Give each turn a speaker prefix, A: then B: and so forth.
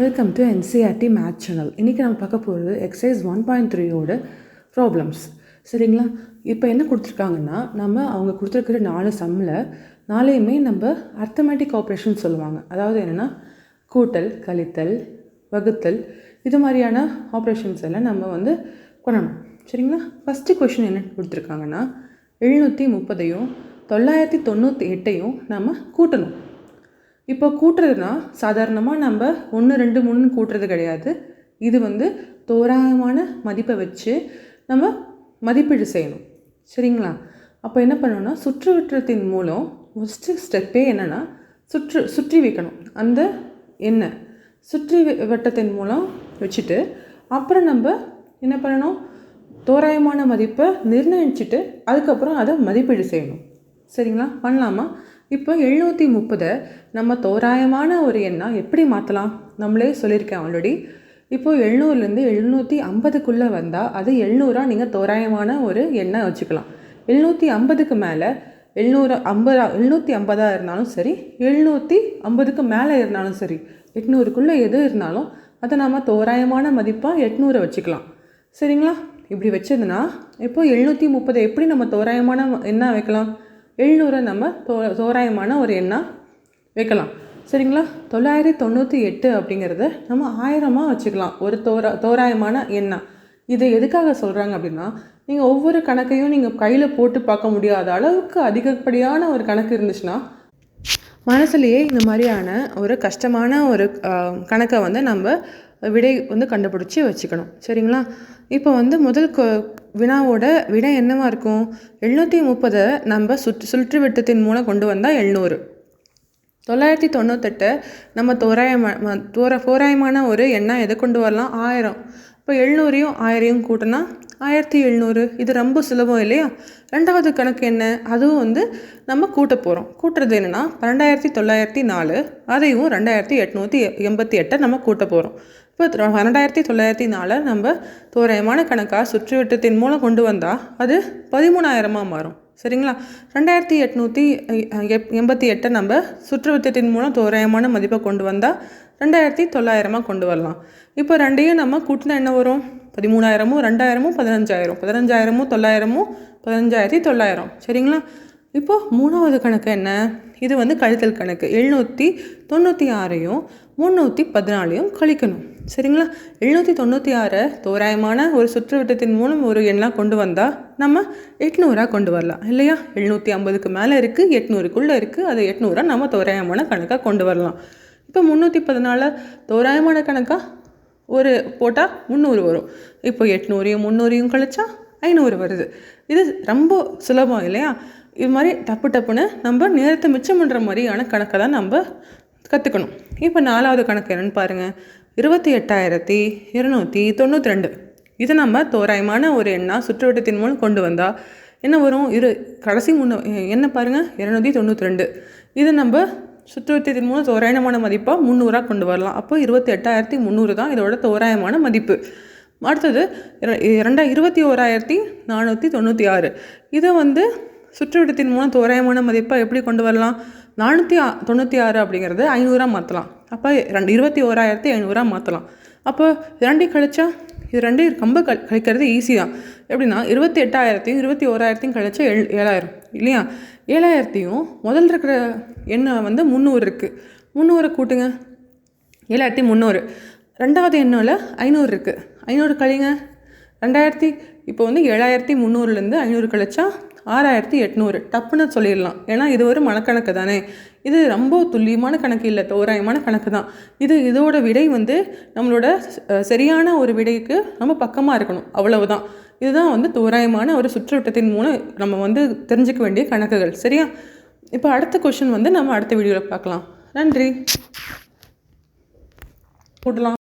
A: Welcome to NCERT math channel இன்றைக்கி நம்ம பார்க்க போகிறது எக்ஸசைஸ் ஒன் பாயிண்ட் த்ரீயோட ப்ராப்ளம்ஸ் சரிங்களா? இப்போ என்ன கொடுத்துருக்காங்கன்னா நம்ம அவங்க கொடுத்துருக்கிற நாலு சம்மில் நாளையுமே நம்ம அர்த்தமேட்டிக் ஆப்ரேஷன் சொல்லுவாங்க. அதாவது என்னென்னா கூட்டல் கழித்தல் வகுத்தல் இது மாதிரியான ஆப்ரேஷன்ஸ் எல்லாம் நம்ம வந்து பண்ணணும். சரிங்களா? ஃபஸ்ட்டு கொஷின் என்ன கொடுத்துருக்காங்கன்னா எழுநூற்றி முப்பதையும் தொள்ளாயிரத்தி தொண்ணூற்றி எட்டையும் நம்ம கூட்டணும். இப்போ கூட்டுறதுனா சாதாரணமாக நம்ம ஒன்று ரெண்டு மூணு கூட்டுறது கிடையாது. இது வந்து தோராயமான மதிப்பை வச்சு நம்ம மதிப்பீடு செய்யணும். சரிங்களா? அப்போ என்ன பண்ணணும்னா சுற்றுவட்டத்தின் மூலம் ஃபஸ்ட்டு ஸ்டெப்பே என்னென்னா சுற்று சுற்றி வைக்கணும். அந்த எண்ணெய் சுற்றி வட்டத்தின் மூலம் வச்சுட்டு அப்புறம் நம்ம என்ன பண்ணணும்? தோராயமான மதிப்பை நிர்ணயிச்சுட்டு அதுக்கப்புறம் அதை மதிப்பீடு செய்யணும். சரிங்களா? பண்ணலாமா? இப்போ எழுநூற்றி முப்பதை நம்ம தோராயமான ஒரு எண்ணாக எப்படி மாற்றலாம் நம்மளே சொல்லியிருக்கேன் ஆல்ரெடி இப்போது எழுநூறுலேருந்து எழுநூற்றி ஐம்பதுக்குள்ளே வந்தால் அது எழுநூறாக நீங்கள் தோராயமான ஒரு எண்ணெய் வச்சுக்கலாம். எழுநூற்றி ஐம்பதுக்கு மேலே எழுநூறு ஐம்பதா எழுநூற்றி ஐம்பதாக இருந்தாலும் சரி எழுநூற்றி ஐம்பதுக்கு மேலே இருந்தாலும் சரி எட்நூறுக்குள்ளே எது இருந்தாலும் அதை நம்ம தோராயமான மதிப்பாக எட்நூறை வச்சுக்கலாம். சரிங்களா? இப்படி வச்சதுன்னா இப்போது எழுநூற்றி முப்பதை எப்படி நம்ம தோராயமான என்ன வைக்கலாம்? எழுநூறை நம்ம தோ தோராயமான ஒரு எண்ணாக வைக்கலாம். சரிங்களா? தொள்ளாயிரத்தி தொண்ணூற்றி எட்டு அப்படிங்கிறத நம்ம ஆயிரமாக வச்சுக்கலாம். ஒரு தோரா தோராயமான எண்ணாக இதை எதுக்காக சொல்கிறாங்க அப்படின்னா நீங்கள் ஒவ்வொரு கணக்கையும் நீங்கள் கையில் போட்டு பார்க்க முடியாத அளவுக்கு அதிகப்படியான ஒரு கணக்கு இருந்துச்சுன்னா மனசுலேயே இந்த மாதிரியான ஒரு கஷ்டமான ஒரு கணக்கை வந்து நம்ம விடை வந்து கண்டுபிடிச்சி வச்சுக்கணும். சரிங்களா? இப்போ வந்து முதல் வினாவோட விடை என்னவாக இருக்கும்? எழுநூற்றி முப்பதை நம்ம சுற்று சுற்று விட்டத்தின் மூலம் கொண்டு வந்தால் எழுநூறு. தொள்ளாயிரத்தி தொண்ணூத்தெட்டை நம்ம தோராயமாக தோர தோராயமான ஒரு எண்ணம் எதை கொண்டு வரலாம்? ஆயிரம். இப்போ எழுநூறையும் ஆயிரையும் கூட்டினா ஆயிரத்தி எழுநூறு. இது ரொம்ப சுலபம் இல்லையா? ரெண்டாவது கணக்கு என்ன? அதுவும் வந்து நம்ம கூட்ட போகிறோம் கூட்டுறது என்னென்னா பன்னெண்டாயிரத்தி தொள்ளாயிரத்தி நாலு அதையும் ரெண்டாயிரத்தி எட்நூற்றி எண்பத்தி எட்டை நம்ம கூட்ட போகிறோம் இப்போ பன்னெண்டாயிரத்தி தொள்ளாயிரத்தி நாலு நம்ம தோராயமான கணக்காக சுற்றுவட்டத்தின் மூலம் கொண்டு வந்தால் அது பதிமூணாயிரமாக மாறும். சரிங்களா? ரெண்டாயிரத்தி எட்நூற்றி எண்பத்தி எட்டை நம்ம சுற்றுவட்டத்தின் மூலம் தோராயமான மதிப்பை கொண்டு வந்தால் ரெண்டாயிரத்தி தொள்ளாயிரமாக கொண்டு வரலாம். இப்போ ரெண்டையும் நம்ம கூட்டினா என்ன வரும்? பதிமூணாயிரமும் ரெண்டாயிரமும் பதினஞ்சாயிரம். பதினஞ்சாயிரமும் தொள்ளாயிரமும் பதினஞ்சாயிரத்தி தொள்ளாயிரம். சரிங்களா? இப்போது மூணாவது கணக்கு என்ன? இது வந்து கழித்தல் கணக்கு. எழுநூற்றி தொண்ணூற்றி ஆறையும் முந்நூற்றி பதினாலையும் கழிக்கணும். சரிங்களா? எழுநூற்றி தொண்ணூற்றி ஆறை தோராயமான ஒரு சுற்றுவட்டத்தின் மூலம் ஒரு எண்ணாக கொண்டு வந்தால் நம்ம எட்நூறாக கொண்டு வரலாம் இல்லையா? எழுநூற்றி ஐம்பதுக்கு மேலே இருக்குது எட்நூறுக்குள்ளே இருக்குது அதை எட்நூறாக நம்ம தோராயமான கணக்காக கொண்டு வரலாம். இப்போ முந்நூற்றி பதினாலு தோராயமான கணக்காக ஒரு போட்டால் முந்நூறு வரும். இப்போ எட்நூறையும் முந்நூறையும் கழிச்சா ஐநூறு வருது. இது ரொம்ப சுலபம் இல்லையா? இது மாதிரி டப்பு டப்புன்னு நம்ம நேரத்தை மிச்சம் பண்ணுற மாதிரியான கணக்கை தான் நம்ம கற்றுக்கணும் இப்போ நாலாவது கணக்கு என்னென்னு பாருங்கள் இருபத்தி எட்டாயிரத்தி இருநூற்றி தொண்ணூற்றி ரெண்டு. இதை நம்ம தோராயமான ஒரு எண்ணாக சுற்றுவட்டத்தின் மூலம் கொண்டு வந்தால் என்ன வரும்? இரு கடைசி முன்னூ என்ன பாருங்கள் இரநூத்தி தொண்ணூற்றி ரெண்டு. இது நம்ம சுற்றுவட்டத்தின் மூலம் தோராயமான மதிப்பாக முந்நூறாக கொண்டு வரலாம். அப்போ இருபத்தி எட்டாயிரத்தி முந்நூறு தான் இதோட தோராயமான மதிப்பு. அடுத்தது இரண்டா இருபத்தி ஓராயிரத்தி நானூற்றி தொண்ணூற்றி ஆறு. இதை வந்து சுற்றுவட்டத்தின் மூலம் தோராயமான மதிப்பாக எப்படி கொண்டு வரலாம்? நானூற்றி தொண்ணூற்றி ஆறு அப்படிங்கிறது ஐநூறாக மாற்றலாம் அப்போ ரெண்டு இருபத்தி ஓராயிரத்தி ஐநூறாக மாற்றலாம் அப்போ ரெண்டையும் கழிச்சா இது ரெண்டையும் ரொம்ப க கழிக்கிறது ஈஸி தான். எப்படின்னா இருபத்தி எட்டாயிரத்தையும் இருபத்தி ஓராயிரத்தையும் கழிச்சா ஏழு ஏழாயிரம் இல்லையா? ஏழாயிரத்தையும் முதல் இருக்கிற எண்ணெய் வந்து முந்நூறு இருக்குது முந்நூறு கூட்டுங்க. ஏழாயிரத்தி முந்நூறு. ரெண்டாவது எண்ணில் ஐநூறு இருக்குது ஐநூறு கழிங்க. ரெண்டாயிரத்தி இப்போ வந்து ஏழாயிரத்தி முந்நூறுலேருந்து ஐநூறு கழிச்சா ஆறாயிரத்தி எட்நூறு. டப்புன்னு சொல்லிடலாம். ஏன்னா இது ஒரு மனக்கணக்கு தானே. இது ரொம்ப துல்லியமான கணக்கு இல்லை தோராயமான கணக்கு தான். இது இதோட விடை வந்து நம்மளோட சரியான ஒரு விடைக்கு நம்ம பக்கமாக இருக்கணும். அவ்வளவுதான். இதுதான் வந்து தோராயமான ஒரு சுற்றுவட்டத்தின் மூலம் நம்ம வந்து தெரிஞ்சுக்க வேண்டிய கணக்குகள். சரியா? இப்போ அடுத்த கொஷின் வந்து நம்ம அடுத்த வீடியோவில் பார்க்கலாம். நன்றி. போடலாம்